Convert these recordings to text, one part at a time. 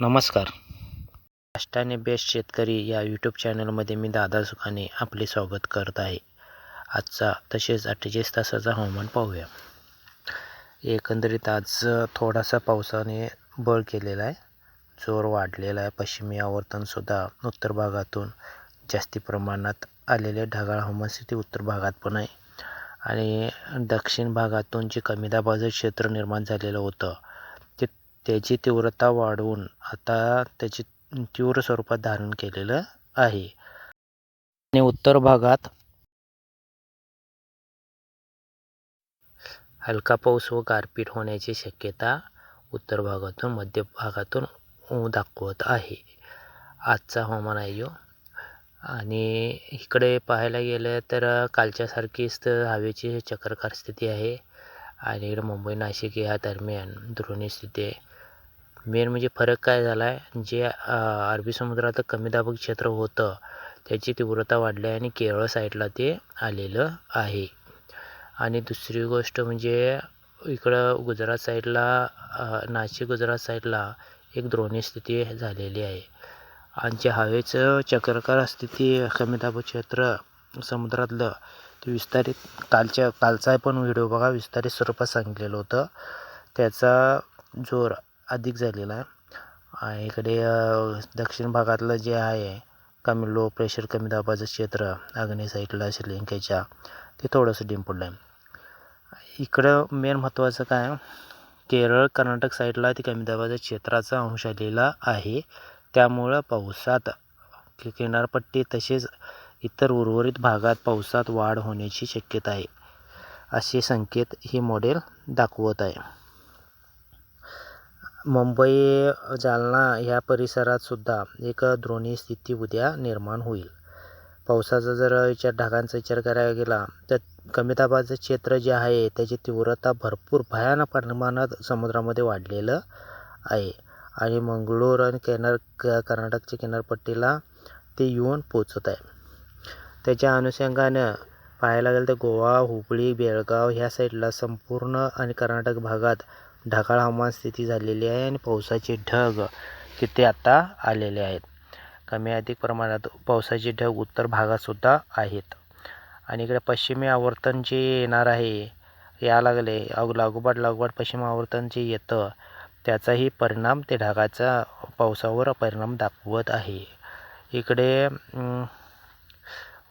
नमस्कार. राष्ट्राने बेस्ट शेतकरी या यूट्यूब चॅनलमध्ये मी दादा सुखाने आपले स्वागत करत आहे. आजचा तसेच अठ्ठेचाळीस तासाचा हवामान पाहूया. एकंदरीत आज थोडासा पावसाने बळ केलेला आहे. जोर वाढलेला आहे. पश्चिमी आवर्तनसुद्धा उत्तर भागातून जास्ती प्रमाणात आलेले ढगाळ हवामान स्थिती उत्तर भागात पण आहे. आणि दक्षिण भागातून जे कमी दाबाचं क्षेत्र निर्माण झालेलं होतं त्याची तीव्रता वाढवून आता त्याची तीव्र स्वरूपात धारण केलेलं आहे. आणि उत्तर भागात हलका पाऊस व गारपीट होण्याची शक्यता उत्तर भागातून मध्य भागातून दाखवत आहे. आजचा हवामान आहे आणि इकडे पाहायला गेलं तर कालच्यासारखीच तर हवेची चक्रकार स्थिती आहे. आणि इकडे मुंबई नाशिक या दरम्यान द्रोणी स्थिती आहे. मेन म्हणजे फरक काय झाला आहे जे अरबी समुद्रात कमीदाब क्षेत्र होतं त्याची तीव्रता वाढली आहे आणि केरळ साईडला ते आलेलं आहे. आणि दुसरी गोष्ट म्हणजे इकडं गुजरात साईडला नाशिक गुजरात साईडला एक द्रोणी स्थिती झालेली आहे. आणि जे हवेचं चक्रकार स्थिती कमीदाब क्षेत्र समुद्रातलं ते विस्तारित कालच्या कालचा पण व्हिडिओ बघा विस्तारित स्वरूपात सांगितलेलं होतं. त्याचा जोर अधिक झालेला आहे. इकडे दक्षिण भागातलं जे आहे कमी लो प्रेशर कमी दाबाचं क्षेत्र आग्नेय साईडला श्रीलंकेच्या ते थोडंसं डिम पडलं आहे इकडं मेन महत्त्वाचं काय केरळ कर्नाटक साईडला ते कमी दाबाच्या क्षेत्राचा अंश आलेला आहे. त्यामुळं पावसात कि- किनारपट्टी तसेच इतर उर्वरित भागात पावसात वाढ होण्याची शक्यता आहे. असे संकेत ही मॉडेल दाखवत आहे. मुंबई जालना ह्या परिसरात सुद्धा एक द्रोणी स्थिती उद्या निर्माण होईल. पावसाचा जर विचार ढगांचा विचार करायला गेला तर कमी दाबाचं क्षेत्र जे आहे त्याची तीव्रता भरपूर भयानक प्रमाणात समुद्रामध्ये वाढलेलं आहे. आणि मंगळूर आणि किनार क कर्नाटकच्या किनारपट्टीला ते येऊन पोचत आहे. त्याच्या अनुषंगानं पाहायला गेलं तर गोवा हुबळी बेळगाव ह्या साईडला संपूर्ण आणि कर्नाटक भागात ढगाळ हवामान स्थिती झालेली आहे आणि पावसाचे ढग तिथे आता आलेले आहेत. कमी अधिक प्रमाणात पावसाचे ढग उत्तर भागातसुद्धा आहेत. आणि इकडे पश्चिमी आवर्तन जे येणार आहे या लागले अग लागोपाठ लागोपाठ पश्चिम आवर्तन जे येतं त्याचाही परिणाम ते ढगाचा पावसावर परिणाम दाखवत आहे. इकडे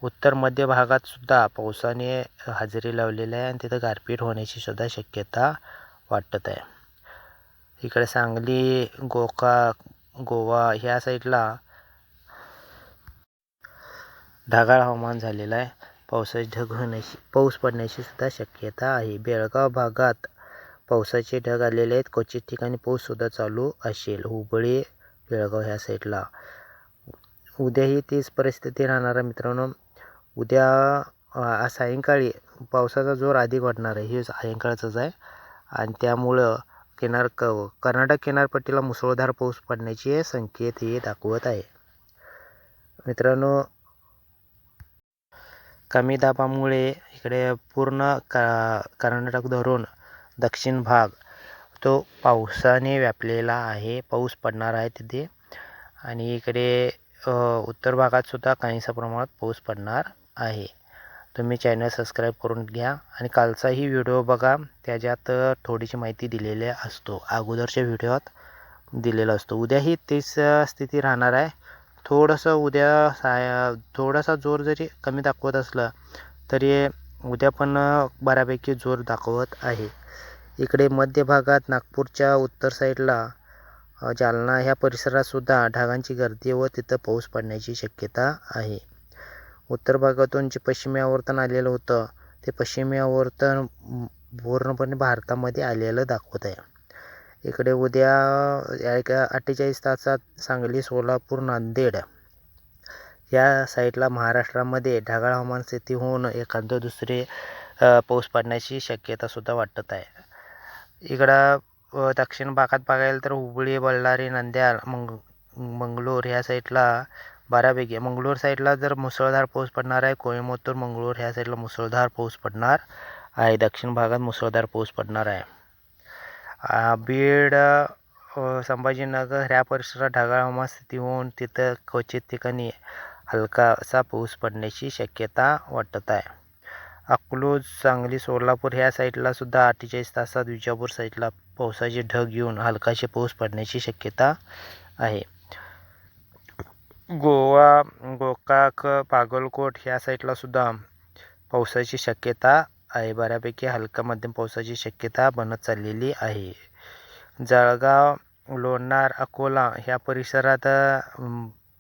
उत्तर मध्य भागातसुद्धा पावसाने हजेरी लावलेली आहे आणि तिथं गारपीट होण्याची सुद्धा शक्यता वाटत आहे. इकडे सांगली गोकाक गोवा ह्या साईडला ढगाळ हवामान झालेलं आहे. पावसाचे ढग होण्याची पाऊस पडण्याची सुद्धा शक्यता आहे. बेळगाव भागात पावसाचे ढग आलेले आहेत. क्वचित ठिकाणी पाऊससुद्धा चालू असेल. हुबळी बेळगाव ह्या साईडला. उद्याही तीच परिस्थिती राहणार आहे मित्रांनो. उद्या सायंकाळी पावसाचा जोर अधिक वाढणार आहे. हे सायंकाळचंच आहे. आणि त्यामुळं किनार क कर्नाटक किनारपट्टीला मुसळधार पाऊस पडण्याचे संकेत हे दाखवत आहे. मित्रांनो कमी दाबामुळे इकडे पूर्ण का कर्नाटक धरून दक्षिण भाग तो पावसाने व्यापलेला आहे. पाऊस पडणार आहे तिथे. आणि इकडे उत्तर भागात सुद्धा काहीसा प्रमाणात पाऊस पडणार आहे. तुम्ही चॅनल सबस्क्राईब करून घ्या आणि कालचाही व्हिडिओ बघा. त्याच्यात थोडीशी माहिती दिलेली असतो. अगोदरच्या व्हिडिओत दिलेला असतो. उद्याही तीच स्थिती राहणार आहे. थोडंसं उद्या साय थोडासा जोर जरी कमी दाखवत असलं तरी उद्या पण बऱ्यापैकी जोर दाखवत आहे. इकडे मध्य भागात नागपूरच्या उत्तर साईडला जालना ह्या परिसरातसुद्धा ढागांची ढगांची गर्दी व तिथं पाऊस पडण्याची शक्यता आहे. उत्तर भागातून जे पश्चिमी आवर्तन आलेलं होतं ते पश्चिमी आवर्तन पूर्णपणे भारतामध्ये आलेलं दाखवत आहे. इकडे उद्या या एका अठ्ठेचाळीस तासात सांगली सोलापूर नांदेड या साईडला महाराष्ट्रामध्ये ढगाळ हवामान स्थिती होऊन एखादं दुसरे पाऊस पडण्याची शक्यतासुद्धा वाटत आहे. इकडं दक्षिण भागात बघायला तर हुबळी बळ्ळारी नंद्याल मंग मंगलोर ह्या साईडला बऱ्यापैकी मंगळूर साईडला जर मुसळधार पाऊस पडणार आहे कोइंबतूर मंगळूर ह्या साईडला मुसळधार पाऊस पडणार आहे. दक्षिण भागात मुसळधार पाऊस पडणार आहे. बीड संभाजीनगर ह्या परिसरात ढगाळ हवामान स्थिती होऊन तिथं क्वचित ठिकाणी हलकासा पाऊस पडण्याची शक्यता वाटत आहे. अकलूज सांगली सोलापूर ह्या साईडला सुद्धा अठ्ठेचाळीस तासात विजापूर साईडला पावसाचे ढग येऊन हलकाशी पाऊस पडण्याची शक्यता आहे. गोवा गोकाक बागलकोट ह्या साईडला सुद्धा पावसाची शक्यता आहे. बऱ्यापैकी हलका मध्यम पावसाची शक्यता बनत चाललेली आहे. जळगाव लोणार अकोला ह्या परिसरात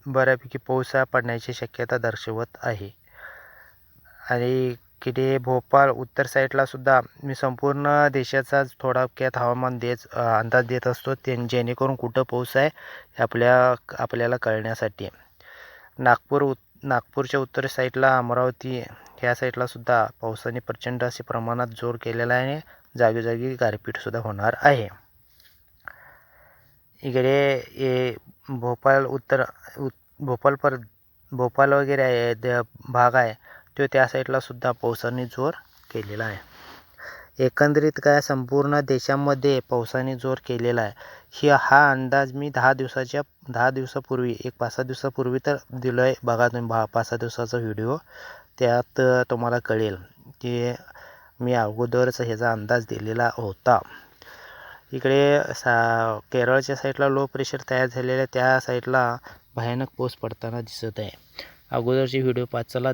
बऱ्यापैकी पाऊस पडण्याची शक्यता दर्शवत आहे. आणि तिकडे भोपाळ उत्तर साईडला सुद्धा मी संपूर्ण देशाचाच थोडक्यात हवामान देत अंदाज देत असतो ते जेणेकरून कुठं पाऊस आहे हे आपल्या आपल्याला कळण्यासाठी. नागपूर उत नागपूरच्या उत्तर साईडला अमरावती ह्या साईडला सुद्धा पावसाने प्रचंड असे प्रमाणात जोर केलेला आहे जागोजागी गारपीटसुद्धा होणार आहे. इकडे ए भोपाळ उत्तर उत भोपाळ पर भोपाळ वगैरे आहे द भाग आहे. तो त्या साईडलासुद्धा पावसाने जोर केलेला आहे. एकंदरीत काय संपूर्ण देशामध्ये पावसाने जोर केलेला आहे. ही हा अंदाज मी दहा दिवसाच्या दहा दिवसापूर्वी एक पाच सहा दिवसापूर्वी तर दिलो आहे बघा तुम्ही भा पाच सहा दिवसाचा व्हिडिओ. त्यात तुम्हाला कळेल की मी अगोदरच ह्याचा अंदाज दिलेला होता. इकडे सा केरळच्या साईडला लो प्रेशर तयार झालेलं आहे त्या साईडला भयानक पाऊस पडताना दिसत आहे. अगोदरचे व्हिडिओ पाच चला